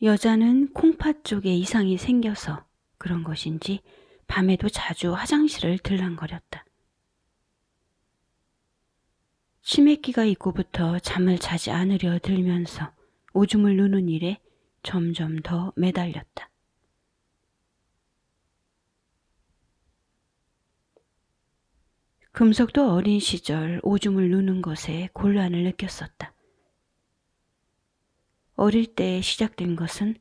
여자는 콩팥 쪽에 이상이 생겨서 그런 것인지 밤에도 자주 화장실을 들랑거렸다. 치매기가 있고부터 잠을 자지 않으려 들면서 오줌을 누는 일에 점점 더 매달렸다. 금석도 어린 시절 오줌을 누는 것에 곤란을 느꼈었다. 어릴 때 시작된 것은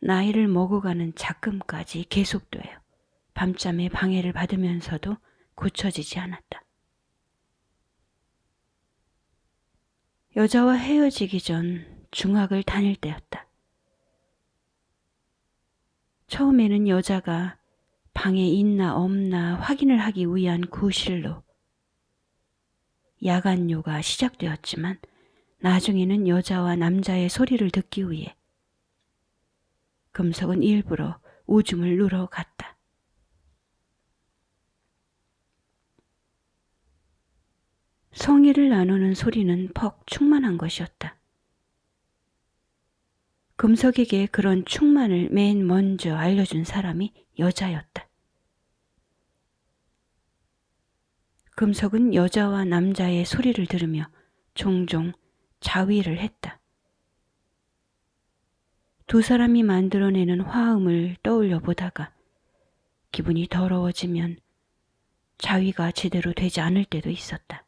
나이를 먹어가는 작금까지 계속되어 밤잠에 방해를 받으면서도 고쳐지지 않았다. 여자와 헤어지기 전 중학을 다닐 때였다. 처음에는 여자가 방에 있나 없나 확인을 하기 위한 구실로 야간 요가 시작되었지만 나중에는 여자와 남자의 소리를 듣기 위해 금석은 일부러 오줌을 누러 갔다. 성의를 나누는 소리는 퍽 충만한 것이었다. 금석에게 그런 충만을 맨 먼저 알려준 사람이 여자였다. 금석은 여자와 남자의 소리를 들으며 종종 자위를 했다. 두 사람이 만들어내는 화음을 떠올려 보다가 기분이 더러워지면 자위가 제대로 되지 않을 때도 있었다.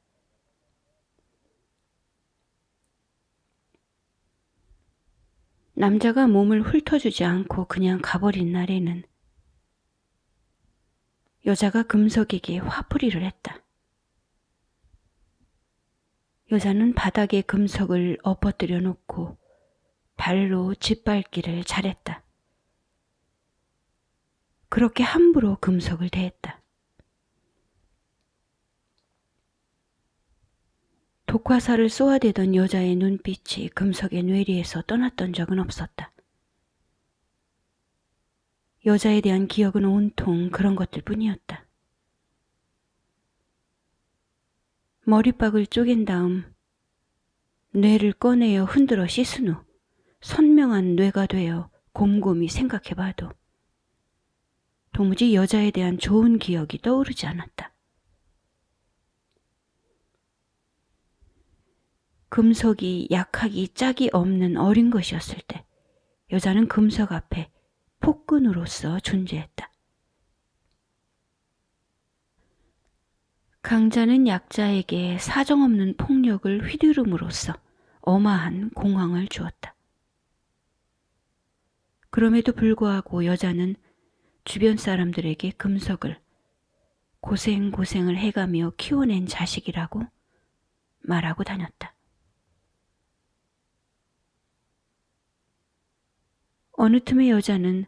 남자가 몸을 훑어주지 않고 그냥 가버린 날에는 여자가 금석에게 화풀이를 했다. 여자는 바닥에 금석을 엎어뜨려 놓고 발로 짓밟기를 잘했다. 그렇게 함부로 금석을 대했다. 독화살을 쏘아대던 여자의 눈빛이 금석의 뇌리에서 떠났던 적은 없었다. 여자에 대한 기억은 온통 그런 것들 뿐이었다. 머리박을 쪼갠 다음 뇌를 꺼내어 흔들어 씻은 후 선명한 뇌가 되어 곰곰이 생각해봐도 도무지 여자에 대한 좋은 기억이 떠오르지 않았다. 금석이 약하기 짝이 없는 어린 것이었을 때 여자는 금석 앞에 폭군으로서 존재했다. 강자는 약자에게 사정없는 폭력을 휘두름으로써 어마한 공황을 주었다. 그럼에도 불구하고 여자는 주변 사람들에게 금석을 고생고생을 해가며 키워낸 자식이라고 말하고 다녔다. 어느 틈에 여자는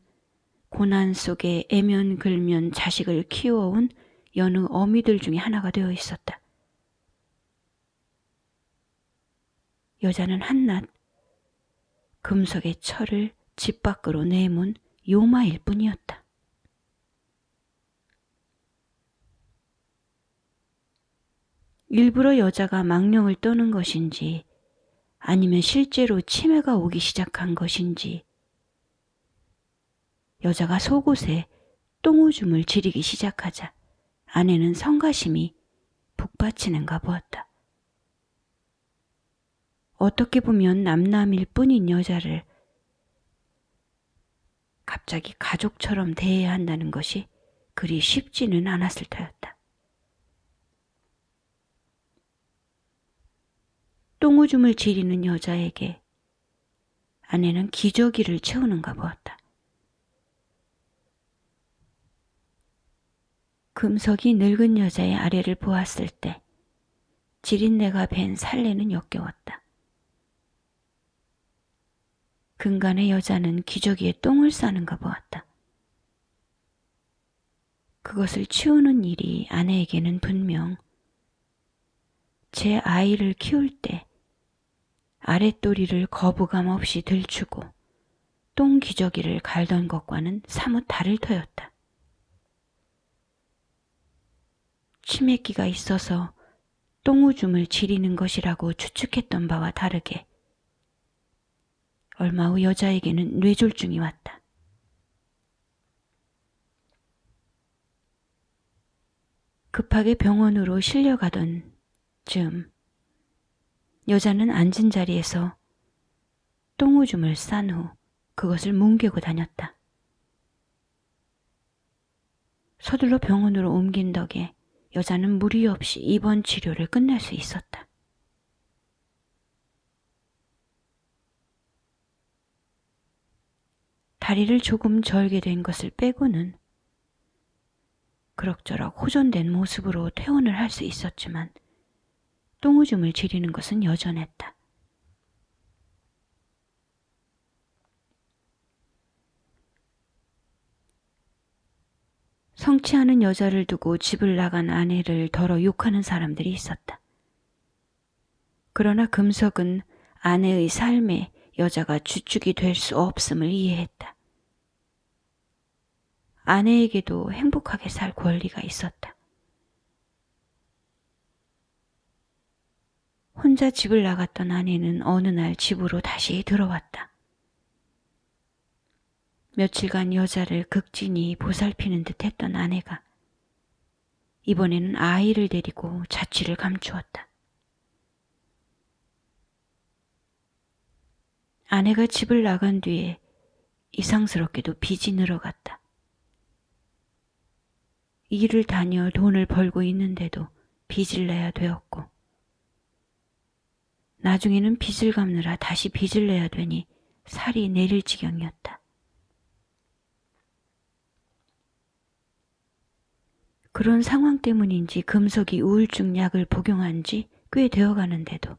고난 속에 애면글면 자식을 키워온 여느 어미들 중에 하나가 되어 있었다. 여자는 한낱 금속의 철을 집 밖으로 내문 요마일 뿐이었다. 일부러 여자가 망령을 떠는 것인지 아니면 실제로 치매가 오기 시작한 것인지 여자가 속옷에 똥오줌을 지리기 시작하자 아내는 성가심이 북받치는가 보았다. 어떻게 보면 남남일 뿐인 여자를 갑자기 가족처럼 대해야 한다는 것이 그리 쉽지는 않았을 터였다. 똥오줌을 지리는 여자에게 아내는 기저귀를 채우는가 보았다. 금석이 늙은 여자의 아래를 보았을 때 지린내가 밴 살레는 역겨웠다. 근간의 여자는 기저귀에 똥을 싸는가 보았다. 그것을 치우는 일이 아내에게는 분명 제 아이를 키울 때 아랫도리를 거부감 없이 들추고 똥 기저귀를 갈던 것과는 사뭇 다를 터였다. 치매기가 있어서 똥오줌을 지리는 것이라고 추측했던 바와 다르게 얼마 후 여자에게는 뇌졸중이 왔다. 급하게 병원으로 실려가던 즈음 여자는 앉은 자리에서 똥오줌을 싼 후 그것을 뭉개고 다녔다. 서둘러 병원으로 옮긴 덕에 여자는 무리 없이 입원 치료를 끝낼 수 있었다. 다리를 조금 절게 된 것을 빼고는 그럭저럭 호전된 모습으로 퇴원을 할 수 있었지만 똥오줌을 지리는 것은 여전했다. 성취하는 여자를 두고 집을 나간 아내를 덜어 욕하는 사람들이 있었다. 그러나 금석은 아내의 삶에 여자가 주축이 될 수 없음을 이해했다. 아내에게도 행복하게 살 권리가 있었다. 혼자 집을 나갔던 아내는 어느 날 집으로 다시 들어왔다. 며칠간 여자를 극진히 보살피는 듯 했던 아내가 이번에는 아이를 데리고 자취를 감추었다. 아내가 집을 나간 뒤에 이상스럽게도 빚이 늘어갔다. 일을 다녀 돈을 벌고 있는데도 빚을 내야 되었고, 나중에는 빚을 갚느라 다시 빚을 내야 되니 살이 내릴 지경이었다. 그런 상황 때문인지 금속이 우울증 약을 복용한 지 꽤 되어 가는데도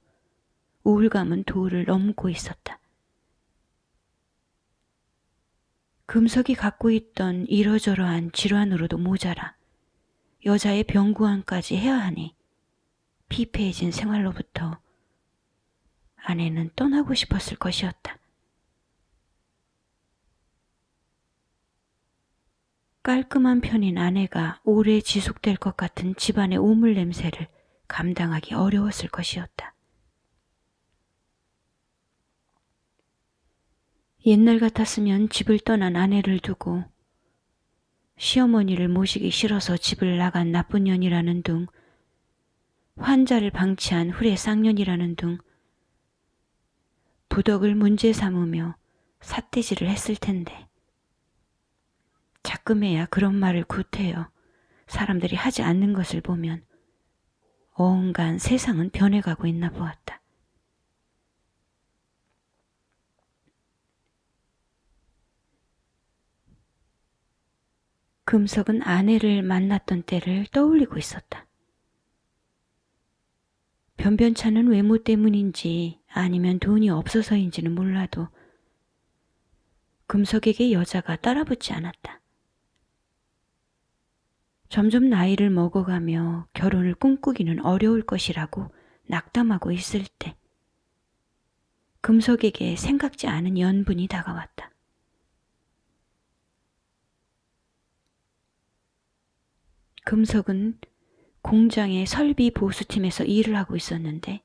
우울감은 도를 넘고 있었다. 금속이 갖고 있던 이러저러한 질환으로도 모자라 여자의 병구안까지 해야 하니 피폐해진 생활로부터 아내는 떠나고 싶었을 것이었다. 깔끔한 편인 아내가 오래 지속될 것 같은 집안의 우물 냄새를 감당하기 어려웠을 것이었다. 옛날 같았으면 집을 떠난 아내를 두고 시어머니를 모시기 싫어서 집을 나간 나쁜 년이라는 둥, 환자를 방치한 후레 쌍년이라는 둥, 부덕을 문제 삼으며 삿대질을 했을 텐데, 자끔해야 그런 말을 구태여 사람들이 하지 않는 것을 보면 온갖 세상은 변해가고 있나 보았다. 금석은 아내를 만났던 때를 떠올리고 있었다. 변변찮은 외모 때문인지 아니면 돈이 없어서인지는 몰라도 금석에게 여자가 따라붙지 않았다. 점점 나이를 먹어가며 결혼을 꿈꾸기는 어려울 것이라고 낙담하고 있을 때 금석에게 생각지 않은 연분이 다가왔다. 금석은 공장의 설비 보수팀에서 일을 하고 있었는데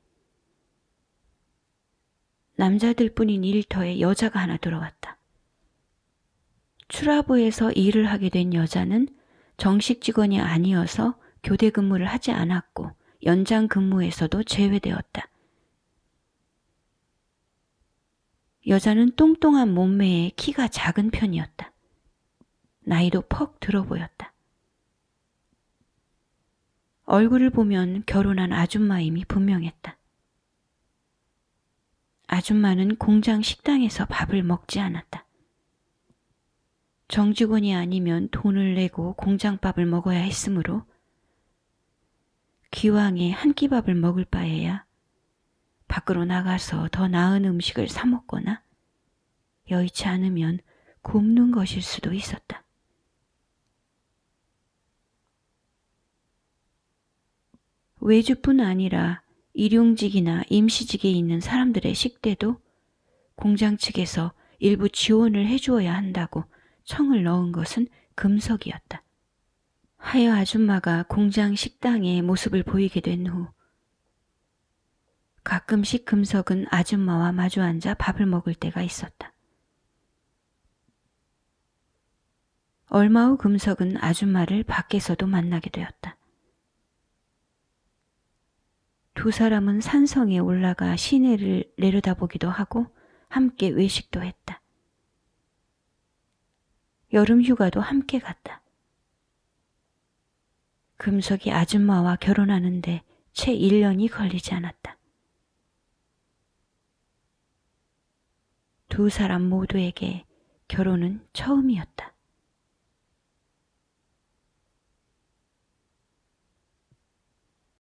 남자들 뿐인 일터에 여자가 하나 들어왔다. 출하부에서 일을 하게 된 여자는 정식 직원이 아니어서 교대 근무를 하지 않았고 연장 근무에서도 제외되었다. 여자는 똥똥한 몸매에 키가 작은 편이었다. 나이도 퍽 들어 보였다. 얼굴을 보면 결혼한 아줌마임이 분명했다. 아줌마는 공장 식당에서 밥을 먹지 않았다. 정직원이 아니면 돈을 내고 공장밥을 먹어야 했으므로 기왕에 한 끼밥을 먹을 바에야 밖으로 나가서 더 나은 음식을 사 먹거나 여의치 않으면 굶는 것일 수도 있었다. 외주뿐 아니라 일용직이나 임시직에 있는 사람들의 식대도 공장 측에서 일부 지원을 해주어야 한다고 청을 넣은 것은 금석이었다. 하여 아줌마가 공장 식당에 모습을 보이게 된 후 가끔씩 금석은 아줌마와 마주 앉아 밥을 먹을 때가 있었다. 얼마 후 금석은 아줌마를 밖에서도 만나게 되었다. 두 사람은 산성에 올라가 시내를 내려다보기도 하고 함께 외식도 했다. 여름 휴가도 함께 갔다. 금석이 아줌마와 결혼하는데 채 1년이 걸리지 않았다. 두 사람 모두에게 결혼은 처음이었다.